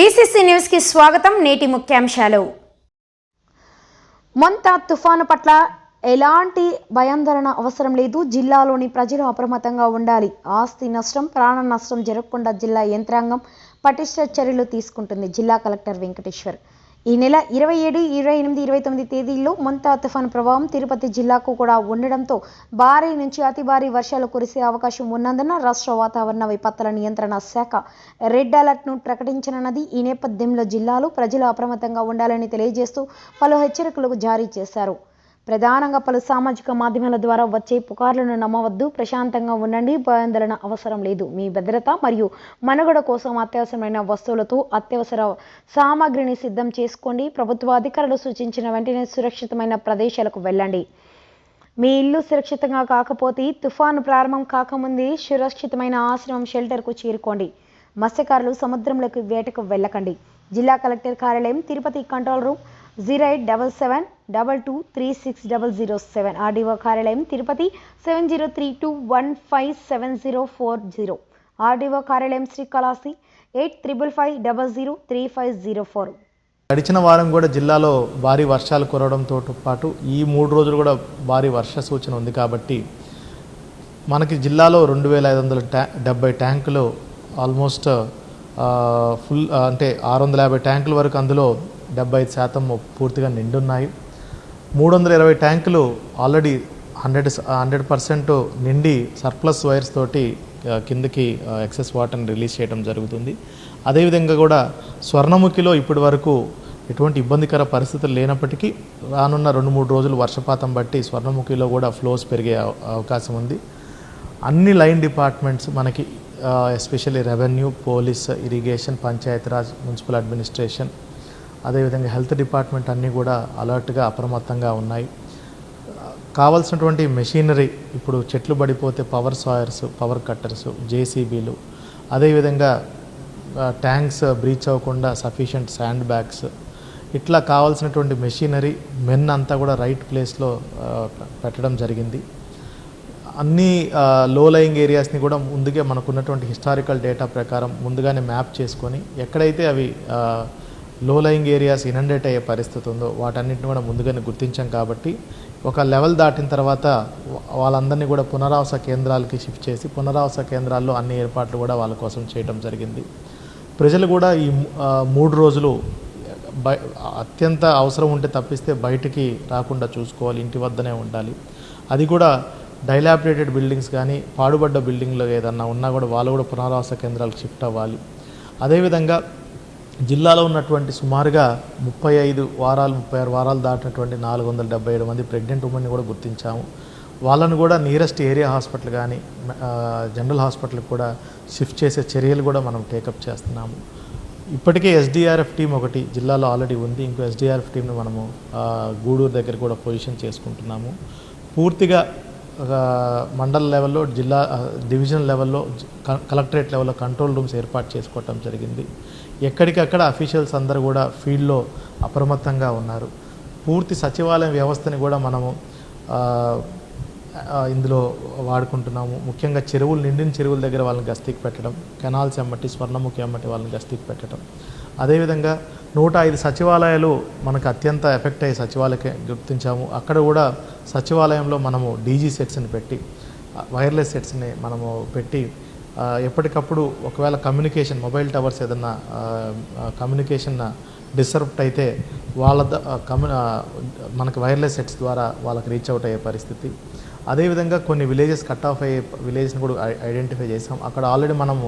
BCC న్యూస్కి స్వాగతం నేటి ముఖ్యాంశాలు. మొంత తుఫాను పట్ల ఎలాంటి భయాందోళన అవసరం లేదు జిల్లాలోని ప్రజలు అప్రమత్తంగా ఉండాలి. ఆస్తి నష్టం ప్రాణ నష్టం జరగకుండా జిల్లా యంత్రాంగం పటిష్ట చర్యలు తీసుకుంటుంది జిల్లా కలెక్టర్ వెంకటేశ్వర్. ఈ నెల ఇరవై ఏడు ఇరవై ఎనిమిది ఇరవై తొమ్మిది తేదీల్లో మొంతా తుఫాను ప్రభావం తిరుపతి జిల్లాకు కూడా ఉండడంతో భారీ నుంచి అతి భారీ వర్షాలు కురిసే అవకాశం ఉన్నందున రాష్ట్ర వాతావరణ విపత్తుల నియంత్రణ శాఖ రెడ్ అలర్ట్ను ప్రకటించనున్నది. ఈ నేపథ్యంలో జిల్లాలు ప్రజలు అప్రమత్తంగా ఉండాలని తెలియజేస్తూ పలు హెచ్చరికలు జారీ చేశారు. ప్రధానంగా పలు సామాజిక మాధ్యమాల ద్వారా వచ్చే పుకార్లను నమ్మవద్దు ప్రశాంతంగా ఉండండి భయాందోళన అవసరం లేదు. మీ భద్రత మరియు మనుగడ కోసం అత్యవసరమైన వస్తువులతో అత్యవసర సామాగ్రిని సిద్ధం చేసుకోండి. ప్రభుత్వ అధికారులు సూచించిన వెంటనే సురక్షితమైన ప్రదేశాలకు వెళ్ళండి. మీ ఇల్లు సురక్షితంగా కాకపోతే తుఫాను ప్రారంభం కాకముందే సురక్షితమైన ఆశ్రమం షెల్టర్కు చేరుకోండి. మత్స్యకారులు సముద్రంలోకి వేటకు వెళ్ళకండి. జిల్లా కలెక్టర్ కార్యాలయం Tirupati control room zero eight double seven double two three six double zero seven. RDO కార్యాలయం Tirupati seven zero three two one five seven zero four zero. RDO కార్యాలయం Srikalahasti eight triple five double zero three five zero four. గడిచిన వారం కూడా జిల్లాలో భారీ వర్షాలు కురవడంతో పాటు ఈ మూడు రోజులు కూడా భారీ వర్ష సూచన ఉంది కాబట్టి మనకి జిల్లాలో రెండు వేల ఐదు వందల ట్యా డెబ్బై ట్యాంకులు ఆల్మోస్ట్ ఫుల్ అంటే ఆరు వందల యాభై ట్యాంకుల వరకు అందులో డెబ్బై ఐదు శాతం పూర్తిగా నిండున్నాయి. మూడు వందల ఇరవై ట్యాంకులు ఆల్రెడీ హండ్రెడ్ హండ్రెడ్ పర్సెంట్ నిండి సర్ప్లస్ వైర్స్ తోటి కిందకి ఎక్సెస్ వాటర్ని రిలీజ్ చేయడం జరుగుతుంది. అదేవిధంగా కూడా స్వర్ణముఖిలో ఇప్పటి వరకు ఎటువంటి ఇబ్బందికర పరిస్థితులు లేనప్పటికీ రానున్న రెండు మూడు రోజులు వర్షపాతం బట్టి స్వర్ణముఖిలో కూడా ఫ్లోస్ పెరిగే అవకాశం ఉంది. అన్ని లైన్ డిపార్ట్మెంట్స్ మనకి especially revenue police irrigation Panchayati Raj municipal administration అదేవిధంగా హెల్త్ డిపార్ట్మెంట్ అన్నీ కూడా అలర్ట్గా అప్రమత్తంగా ఉన్నాయి. కావాల్సినటువంటి మెషినరీ ఇప్పుడు చెట్లు పడిపోతే పవర్ సాయర్స్ పవర్ కట్టర్స్ జేసీబీలు అదేవిధంగా ట్యాంక్స్ బ్రీచ్ అవ్వకుండా సఫిషియంట్ శాండ్ బ్యాగ్స్ ఇట్లా కావాల్సినటువంటి మెషినరీ మెన్ అంతా కూడా రైట్ ప్లేస్లో పెట్టడం జరిగింది. అన్ని లో లయింగ్ ఏరియాస్ని కూడా ముందుగా మనకున్నటువంటి హిస్టారికల్ డేటా ప్రకారం ముందుగానే మ్యాప్ చేసుకొని ఎక్కడైతే అవి లో లయింగ్ ఏరియాస్ ఇనండేట్ అయ్యే పరిస్థితి ఉందో వాటన్నిటిని కూడా ముందుగానే గుర్తించాం కాబట్టి ఒక లెవెల్ దాటిన తర్వాత వాళ్ళందరినీ కూడా పునరావాస కేంద్రాలకి షిఫ్ట్ చేసి పునరావాస కేంద్రాల్లో అన్ని ఏర్పాట్లు కూడా వాళ్ళ కోసం చేయడం జరిగింది. ప్రజలు కూడా ఈ మూడు రోజులు బయ అత్యంత అవసరం ఉంటే తప్పిస్తే బయటికి రాకుండా చూసుకోవాలి ఇంటి వద్దనే ఉండాలి. అది కూడా డైలాబిరేటెడ్ బిల్డింగ్స్ కానీ పాడుబడ్డ బిల్డింగ్లో ఏదన్నా ఉన్నా కూడా వాళ్ళు కూడా పునరావాస కేంద్రాలకు షిఫ్ట్ అవ్వాలి. అదేవిధంగా జిల్లాలో ఉన్నటువంటి సుమారుగా ముప్పై ఐదు వారాలు ముప్పై ఆరు వారాలు దాటినటువంటి నాలుగు వందల డెబ్బై ఏడు మంది ప్రెగ్నెంట్ ఉమెన్ని కూడా గుర్తించాము. వాళ్ళను కూడా నియరెస్ట్ ఏరియా హాస్పిటల్ కానీ జనరల్ హాస్పిటల్కి కూడా షిఫ్ట్ చేసే చర్యలు కూడా మనం టేకప్ చేస్తున్నాము. ఇప్పటికే ఎస్డిఆర్ఎఫ్ టీం ఒకటి జిల్లాలో ఆల్రెడీ ఉంది. ఇంకో ఎస్డిఆర్ఎఫ్ టీంను మనము గూడూరు దగ్గర కూడా పొజిషన్ చేసుకుంటున్నాము. పూర్తిగా మండల లెవెల్లో జిల్లా డివిజన్ లెవెల్లో కలెక్టరేట్ లెవెల్లో కంట్రోల్ రూమ్స్ ఏర్పాటు చేసుకోవటం జరిగింది. ఎక్కడికక్కడ అఫీషియల్స్ అందరూ కూడా ఫీల్డ్లో అప్రమత్తంగా ఉన్నారు. పూర్తి సచివాలయం వ్యవస్థని కూడా మనము ఇందులో వాడుకుంటున్నాము. ముఖ్యంగా చెరువులు నిండిన చెరువుల దగ్గర వాళ్ళని గస్తీకి పెట్టడం కెనాల్స్ ఎమ్మటి స్వర్ణముఖి ఎమ్మటి వాళ్ళని గస్తీకి పెట్టడం. అదేవిధంగా నూట ఐదు సచివాలయాలు మనకు అత్యంత ఎఫెక్ట్ అయ్యే సచివాలయకే గుర్తించాము. అక్కడ కూడా సచివాలయంలో మనము డీజీ సెట్స్ని పెట్టి వైర్లెస్ సెట్స్ని మనము పెట్టి ఎప్పటికప్పుడు ఒకవేళ కమ్యూనికేషన్ మొబైల్ టవర్స్ ఏదన్నా కమ్యూనికేషన్ డిస్టర్బ్ట్ అయితే వాళ్ళ కమ్యూ మనకి వైర్లెస్ సెట్స్ ద్వారా వాళ్ళకి రీచ్ అవుట్ అయ్యే పరిస్థితి. అదేవిధంగా కొన్ని విలేజెస్ కట్ ఆఫ్ అయ్యే విలేజ్ని కూడా ఐడెంటిఫై చేసాం. అక్కడ ఆల్రెడీ మనము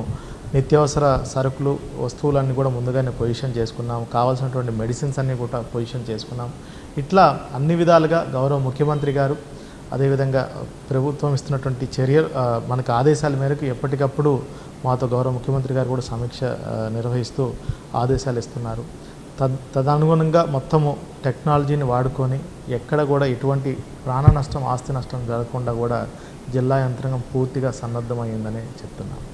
నిత్యావసర సరుకులు వస్తువులన్నీ కూడా ముందుగానే పొజిషన్ చేసుకున్నాం కావాల్సినటువంటి మెడిసిన్స్ అన్నీ కూడా పొజిషన్ చేసుకున్నాం ఇట్లా అన్ని విధాలుగా గౌరవ ముఖ్యమంత్రి గారు అదేవిధంగా ప్రభుత్వం ఇస్తున్నటువంటి చర్యలు మనకు ఆదేశాల మేరకు ఎప్పటికప్పుడు మాతో గౌరవ ముఖ్యమంత్రి గారు కూడా సమీక్ష నిర్వహిస్తూ ఆదేశాలు ఇస్తున్నారు. తద్ తదనుగుణంగా మొత్తము టెక్నాలజీని వాడుకొని ఎక్కడ కూడా ఎటువంటి ప్రాణ నష్టం ఆస్తి నష్టం జరగకుండా కూడా జిల్లా యంత్రాంగం పూర్తిగా సన్నద్ధమైందని చెప్తున్నాను.